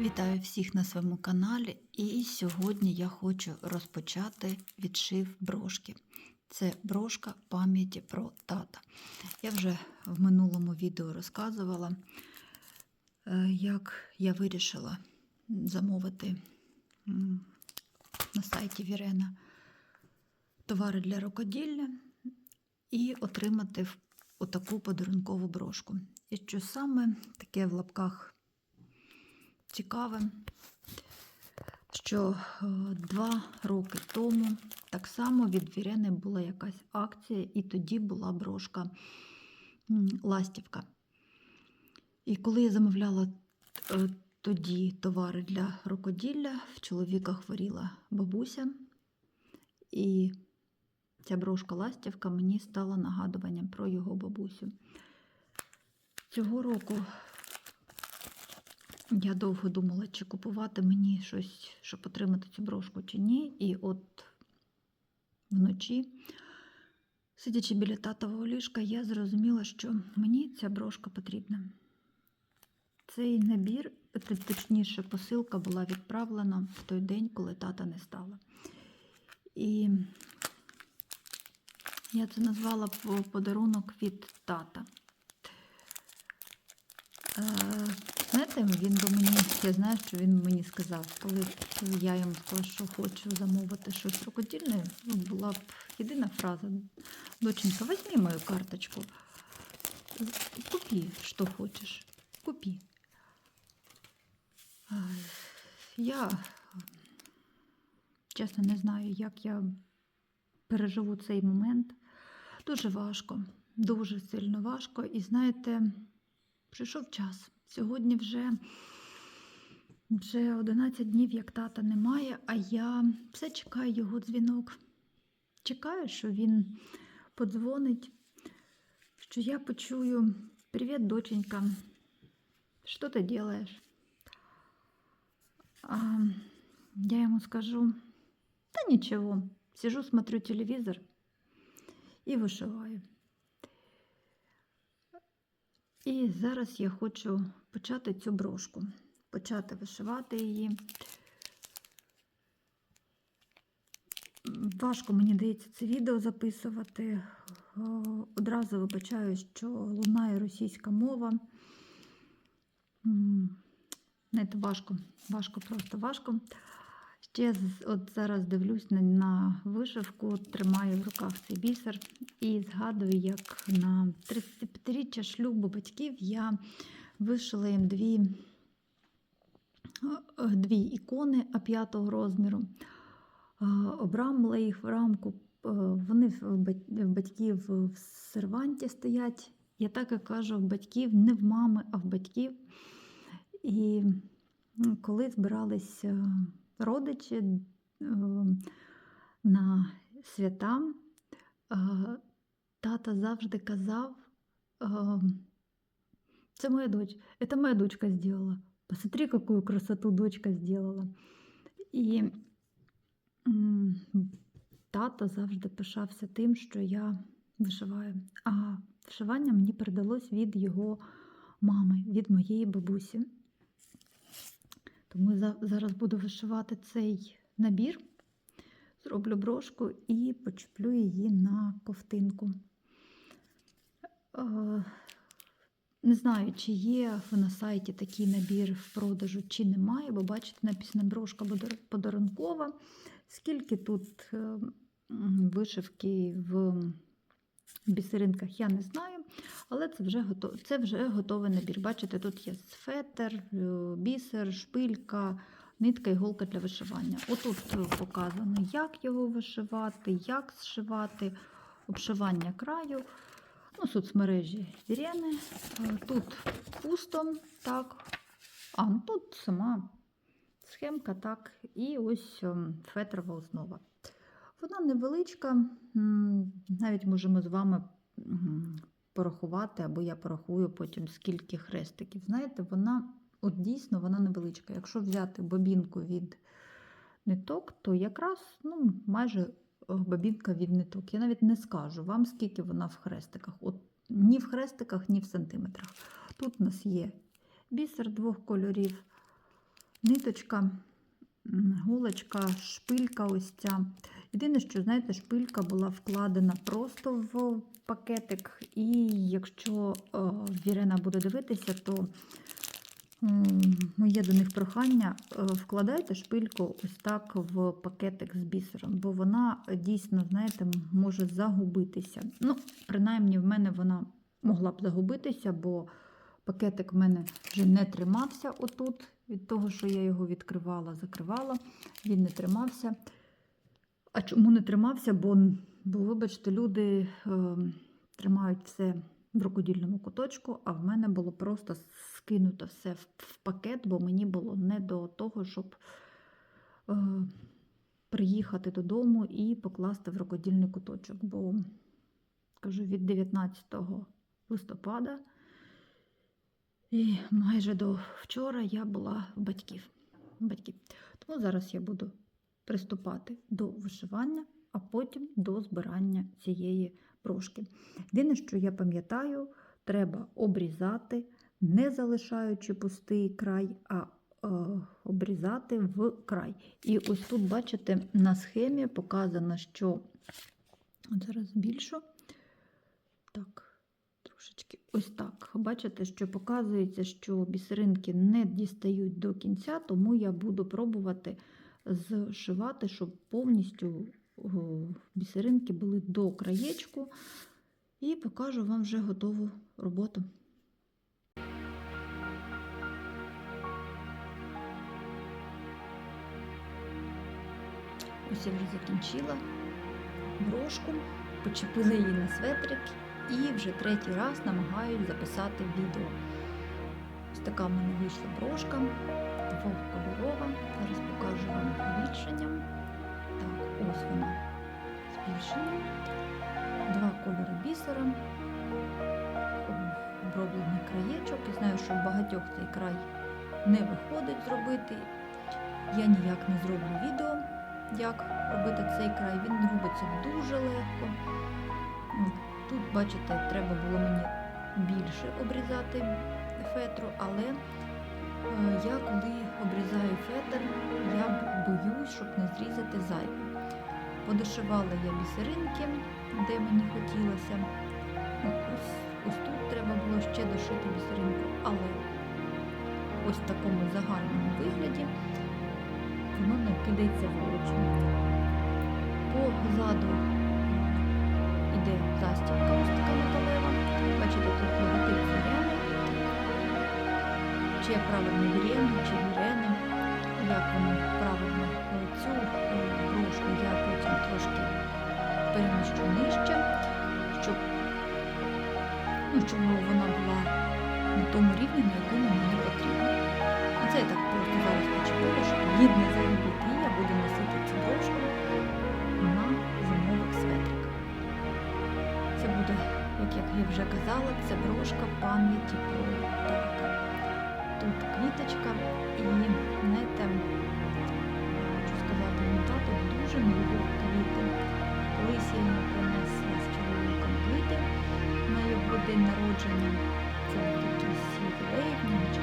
Вітаю всіх на своєму каналі. І сьогодні я хочу розпочати відшив брошки. Це брошка пам'яті про тата. Я вже в минулому відео розказувала, е, як я вирішила замовити на сайті Вірена товари для рукоділля і отримати отаку подарункову брошку. І що саме таке в лапках цікаве, що е, два роки тому так само від Вірени була якась акція, і тоді була брошка ластівка. І коли я замовляла е, тоді товари для рукоділля, в чоловіка хворіла бабуся, і ця брошка ластівка мені стала нагадуванням про його бабусю. Цього року я довго думала, чи купувати мені щось, щоб отримати цю брошку, чи ні. І от вночі, сидячи біля татового ліжка, я зрозуміла, що мені ця брошка потрібна. Цей набір, точніше, посилка була відправлена в той день, коли тата не стало. І я це назвала по- подарунок від тата. Знаєте, він би мені, я знаю, що він мені сказав, коли я йому сказала, що хочу замовити щось рукодільне, ну, була б єдина фраза. Доченька, візьми мою карточку. Купи, що хочеш. Купи. Е, Я чесно не знаю, як я переживу цей момент. Дуже важко, дуже сильно важко. І знаєте, прийшов час. Сьогодні вже, вже 11 днів, як тата немає, а я все чекаю його дзвінок. Чекаю, що він подзвонить, що я почую Привіт, доченька. Що ти робиш? А я ему скажу, да ничего, сижу, смотрю телевизор і вишиваю. І зараз я хочу почати цю брошку, почати вишивати її. Важко мені дається це відео записувати. Одразу вибачаю, що лунає російська мова. Знаєте, важко, важко, просто важко. Ще от зараз дивлюсь на, вишивку, тримаю в руках цей бісер і згадую, як на 35-річчя шлюбу батьків я вишила їм дві, е, дві ікони А5 розміру, е, обрамила їх в рамку. е, Вони в батьків в серванті стоять. Я так і кажу, в батьків не в мами, а в батьків. І коли збирались родичі на свята, тата завжди казав, це моя дочь, это моя дочка сделала. Посмотри, какую красоту дочка сделала. І тато завжди пишався тим, що я вишиваю. А вишивання мені передалось від його мами, від моєї бабусі. Тому за- зараз буду вишивати цей набір, зроблю брошку і почеплю її на ковтинку. Е, Не знаю, чи є на сайті такий набір в продажу, чи немає, бо бачите, написано брошка подарункова. Скільки тут е, вишивки в бісеринках, я не знаю, але це вже, готов... це вже готовий набір. Бачите, тут є фетр, е, бісер, шпилька, нитка, іголка для вишивання. Отут показано, як його вишивати, як зшивати, обшивання краю. Ну, соцмережі Вірени. Е, Тут пусто, так. А, ну тут сама схемка, так. І ось ем, фетрова основа. Вона невеличка, навіть можемо з вами порахувати, або я порахую потім скільки хрестиків. Знаєте, вона от дійсно вона невеличка. Якщо взяти бобінку від ниток, то якраз ну, майже е, бобінка від ниток. Я навіть не скажу вам, скільки вона в хрестиках. От ні в хрестиках, ні в сантиметрах. Тут у нас є бісер двох кольорів. ниточка, м, голочка, шпилька ось ця. Єдине, що, знаєте, шпилька була вкладена просто в пакетик, і якщо е, Вірена буде дивитися, то моє до них прохання, е, вкладайте шпильку ось так в пакетик з бісером, бо вона е, дійсно, знаєте, може загубитися. Ну, принаймні, в мене вона могла б загубитися, бо пакетик в мене вже не тримався отут, від того, що я його відкривала, закривала, він не тримався. А чому не тримався? Бо, бо вибачте, люди е, тримають все в рукодільному куточку, а в мене було просто скинуто все в, в пакет, бо мені було не до того, щоб е, приїхати додому і покласти в рукодільний куточок. Бо, кажу, від 19 листопада і майже до вчора я була в батьків. батьків. Тому зараз я буду приступати до вишивання, а потім до збирання цієї брошки. Єдине, що я пам'ятаю, треба обрізати, не залишаючи пустий край, а е, обрізати в край. І ось тут, бачите, на схемі показано, що зараз збільшу. Так, трошечки ось так. Бачите, що показується, що бісеринки не дістають до кінця, тому я буду пробувати зшивати, щоб повністю бісеринки були до краєчку. І покажу вам вже готову роботу. Ось я вже закінчила брошку, почепила її на светрик і вже третій раз намагаюсь записати відео. Ось така в мене вийшла брошка, двохкольорова. Зараз покажу вам збільшенням. Так, ось вона збільшення. Два кольори бісера, оброблений краєчок. Я знаю, що в багатьох цей край не виходить зробити. Я ніяк не зроблю відео, як робити цей край. Він робиться дуже легко. Тут, бачите, треба було мені більше обрізати фетру, але я коли обрізаю фетр, я боюсь, щоб не зрізати зайве. Подошивала я бісеринки, де мені хотілося. Ну, Ось, ось тут треба було ще дошити бісеринку, але ось в такому загальному вигляді воно не кидається в очі. Позаду іде застібка Чи я правильно вірени, чи вірени, як воно правильно цю е, брошку я потім трошки переміщу нижче, щоб, ну, щоб вона була на тому рівні, на якому мені потрібно. А це я так просто зараз почепила, щоб її не загубити. Я буду носити цю брошку на зимових светриках. Це буде, як я вже казала, це брошка пам'яті про квіточка і, знаєте, хочу сказати, мій тато дуже не любив квіти. Колись я принесла з чоловіком квіти на його день народження. Це був якийсь чи